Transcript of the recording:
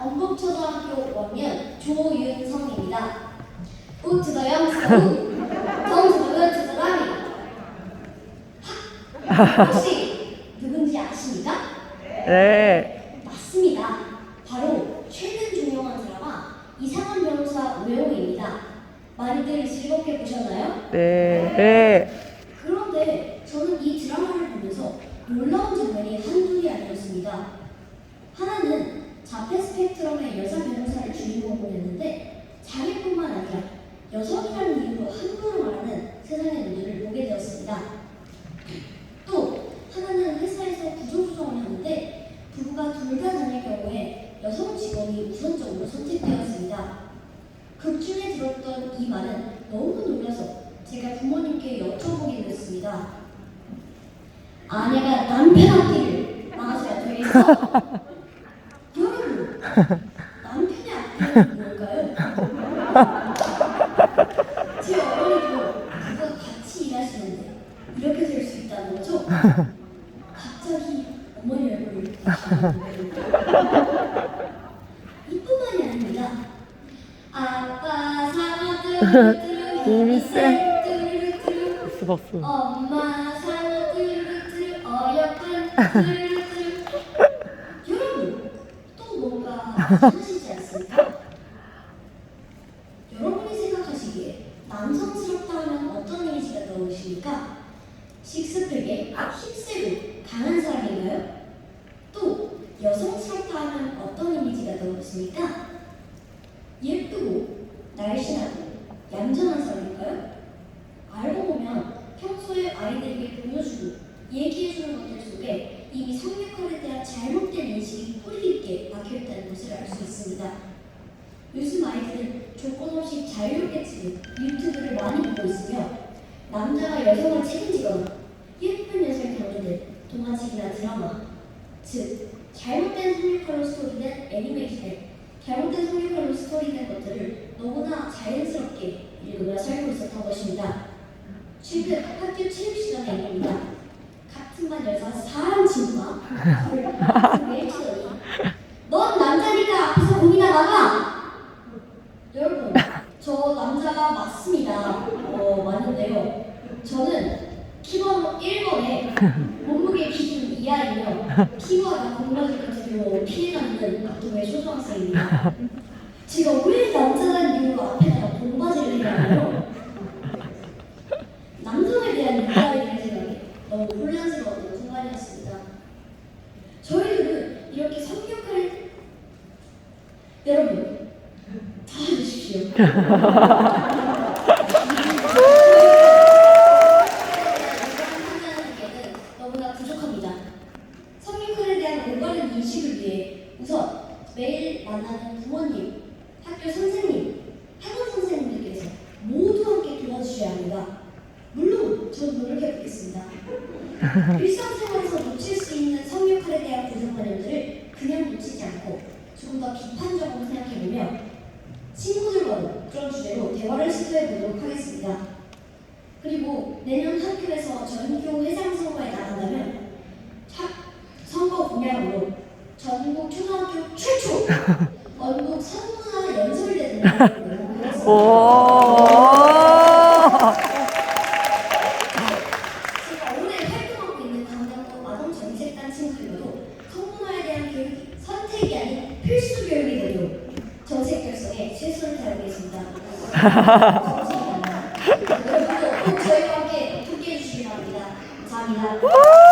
전국초등학교 5학년 조윤성입니다. 우 to the young to the. 하! 혹시 누군지 아십니까? 네. 맞습니다. 바로 최근 종영한 드라마 이상한 변호사 외용입니다. 많이들 즐겁게 보셨나요? 네. 네. 그런데 저는 이 드라마를 보면서 놀라운 장면이 한둘이 아니었습니다. 하나는 자폐 스펙트럼의 여자 변호사를 주인공으로 했는데 자기뿐만 아니라 여성이라는 이유로 함부로 말하는 세상의 눈들을 보게 되었습니다. 또 하나는 회사에서 구조조정을 하는데 부부가 둘 다 다닐 경우에 여성 직원이 우선적으로 선택되었습니다. 극 중에 들었던 이 말은 너무 놀라서 제가 부모님께 여쭤보기로 했습니다. 아내가 남편 앞길을 나가서야 되겠어? 남편의 앞길은 뭘까요? 제 어머니도 그거 같이 일하시는데 이렇게 될 수 있다는 거죠? 갑자기 어머니 얼굴을 이뿐만이 아닙니다. 아빠 상어 뚜루뚜루. 뚜루뚜루. 엄마 상어 뚜루뚜루 어여쁜 뚜루뚜루 여러분 또 뭔가 하시지 않습니까? 여러분이 생각하시기에 남성스럽다 하면 어떤 이미지가 떠오르십니까? 식스팩에 힘세고 강한 사람인가요? 또 여성스럽다 하면 어떤 이미지가 떠오르십니까? 예쁘고 날씬하고 얌전한 사람일까요? 알고 보면 평소에 아이들에게 보여주고 얘기해주는 것들 속에 이미 성역할에 대한 잘못된 인식이 뿌리 깊게 박혀있다는 것을 알 수 있습니다. 요즘 아이들은 조건 없이 자유롭게 찍은 유튜브를 많이 보고 있으며 남자가 여성을 책임지거나 예쁜 여성이 강조된 동화책이나 드라마 즉 잘못된 성역할로 스토리된 애니메이션에 잘못된 성역할로 스토리된 것들을 너무나 자연스럽게 읽으며 살고 있었던 것입니다. 최근 학교 체육 시간에 일입니다. 같은 반 여자 사람 친구가 저를 매일 치더니 넌 남자니까 앞에서 공이나 나가! 여러분, 저 남자가 맞습니다. 어, 맞는데요. 저는 키번호 1번에 몸무게 기준 이하이며 피부가 공부를 가지고 피해가는 아동의 초등학생입니다. 제가 왜 남자라는 이유로 앞에다가 공바지를 해야 하나요? 남성에 대한 유아이라는 생각이 너무 혼란스러웠던 순간이었습니다. 저희들은 이렇게 성역할 여러분 도와주십시오. 판단하기에는 성역할에 대한 올바른 인식을 위해 우선 매일 만나는 부모님, 학교 선생님, 학원 선생님들께서 모두 함께 도와주셔야 합니다. 물론 저는 노력해보겠습니다. 일상생활에서 놓칠 수 있는 성역할에 대한 고정관념들을 그냥 놓치지 않고 조금 더 비판적으로 생각해보며 친구들과도 그런 주제로 대화를 시도해보도록 하겠습니다. 그리고 내년 학교에서 전교 회장 선거에 나간다면 학 선거 공약으로 전국 초등학교 최초 원국 선문화 연설대를 오. 제가 올해 활동하고 있는 강남구 아동정책단 친구들과도 성문화에 대한 교육이 선택이 아닌 필수 교육이 되도록 정책 결성에 최선을 다하겠습니다. Uh!